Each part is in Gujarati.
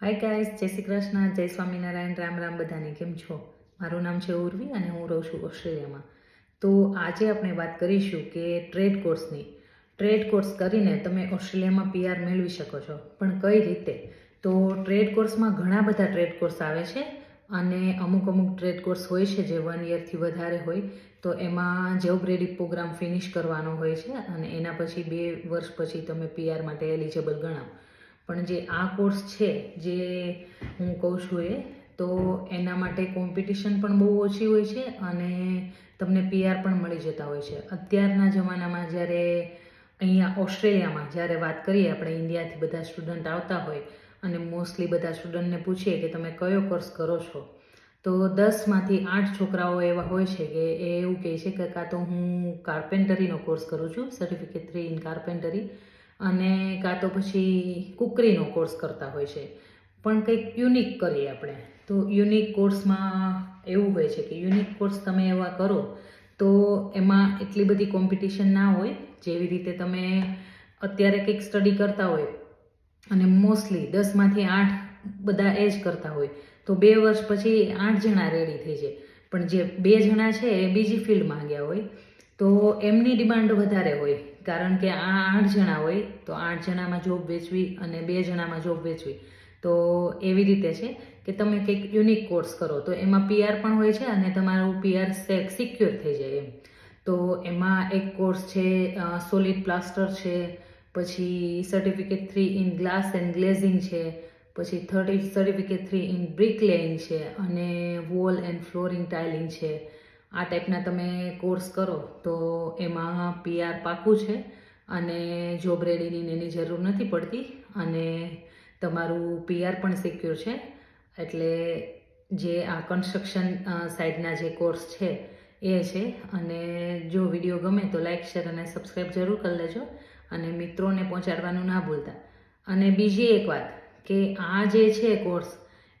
હાય ગાઈસ જય શ્રી કૃષ્ણ, જય સ્વામિનારાયણ, રામ રામ બધાને. કેમ છો? મારું નામ છે ઉર્વી અને હું રહું છું ઓસ્ટ્રેલિયામાં. તો આજે આપણે વાત કરીશું કે ટ્રેડ કોર્સની ટ્રેડ કોર્સ કરીને તમે ઓસ્ટ્રેલિયામાં પીઆર મેળવી શકો છો. પણ કઈ રીતે? તો ટ્રેડ કોર્સમાં ઘણા બધા ટ્રેડ કોર્સ આવે છે અને અમુક અમુક ટ્રેડ કોર્સ હોય છે જે વન યરથી વધારે હોય. તો એમાં જેવ બ્રેડી પ્રોગ્રામ ફિનિશ કરવાનો હોય છે અને એના પછી બે વર્ષ પછી તમે પીઆર માટે એલિજેબલ ગણાવો. પણ જે આ કોર્સ છે, જે હું કહું છું એ, તો એના માટે કોમ્પિટિશન પણ બહુ ઓછી હોય છે અને તમને પીઆર પણ મળી જતા હોય છે. અત્યારના જમાનામાં જ્યારે અહીંયા ઓસ્ટ્રેલિયામાં જ્યારે વાત કરીએ, આપણે ઇન્ડિયાથી બધા સ્ટુડન્ટ આવતા હોય અને મોસ્ટલી બધા સ્ટુડન્ટને પૂછીએ કે તમે કયો કોર્સ કરો છો, તો દસમાંથી આઠ છોકરાઓ એવા હોય છે કે એ એવું કહે છે કે કાં તો હું કાર્પેન્ટરીનો કોર્સ કરું છું, સર્ટિફિકેટ થ્રી ઇન કાર્પેન્ટરી અને કાં તો પછી કુકરીનો કોર્સ કરતા હોય છે. પણ કંઈક યુનિક કરીએ આપણે. તો યુનિક કોર્સમાં એવું હોય છે કે યુનિક કોર્સ તમે એવા કરો, તો એમાં એટલી બધી કોમ્પિટિશન ના હોય, જેવી રીતે તમે અત્યારે કંઈક સ્ટડી કરતા હોય, અને મોસ્ટલી દસમાંથી આઠ બધા એ જ કરતા હોય, તો બે વર્ષ પછી આઠ જણા રેડી થઈ જાય. પણ જે બે જણા છે એ બીજી ફિલ્ડમાં ગયા હોય, તો એમની ડિમાન્ડ વધારે હોય. કારણ કે આ આઠ જણા હોય, તો આઠ જણામાં જોબ વેચવી અને બે જણામાં જોબ વેચવી. તો એવી રીતે છે કે તમે કંઈક યુનિક કોર્સ કરો. તો એમાં પીઆર પણ હોય છે અને તમારું પીઆર સિક્યોર થઈ જાય એમ. તો એમાં એક કોર્સ છે સોલિડ પ્લાસ્ટર છે, પછી certificate three in glass and glazing છે, પછી thirty certificate three in brick laying છે, અને વોલ એન્ડ ફ્લોરિંગ ટાઇલિંગ છે. આ ટાઈપના તમે કોર્સ કરો તો એમાં પીઆર પાકું છે અને જોબ રેડીની એની જરૂર નથી પડતી અને તમારું પીઆર પણ સિક્યોર છે. એટલે જે આ કન્સ્ટ્રક્શન સાઇડના જે કોર્સ છે એ છે અને જો વીડિયો ગમે તો લાઇક શેર અને સબસ્ક્રાઈબ જરૂર કરી લેજો અને મિત્રોને પહોંચાડવાનું ના ભૂલતા. અને બીજી એક વાત કે આ જે છે કોર્સ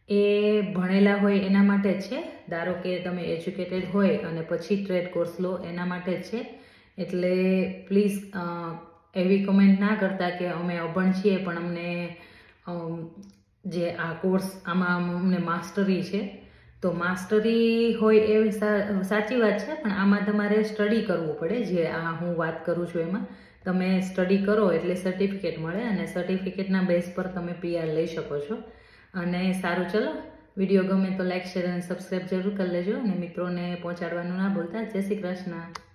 એ ભણેલા હોય એના માટે જ છે. ધારો કે તમે એજ્યુકેટેડ હોય અને પછી ટ્રેડ કોર્સ લો એના માટે જ છે. એટલે પ્લીઝ એવી કમેન્ટ ના કરતા કે અમે અભણ છીએ, પણ અમને જે આ કોર્સ આમાં અમને માસ્ટરી છે. તો માસ્ટરી હોય સા- સાચી વાત છે, પણ આમાં તમારે સ્ટડી કરવું પડે. જે આ હું વાત કરું છું એમાં, તમે સ્ટડી કરો એટલે સર્ટિફિકેટ મળે અને સર્ટિફિકેટના બેઝ પર તમે પીઆર લઈ શકો છો. અને સારું ચલો. વીડિયો ગમે તો લાઈક શેર અને સબસ્ક્રાઈબ જરૂર કરી લેજો અને મિત્રોને પહોંચાડવાનું ના ભૂલતા. જય શ્રી કૃષ્ણ.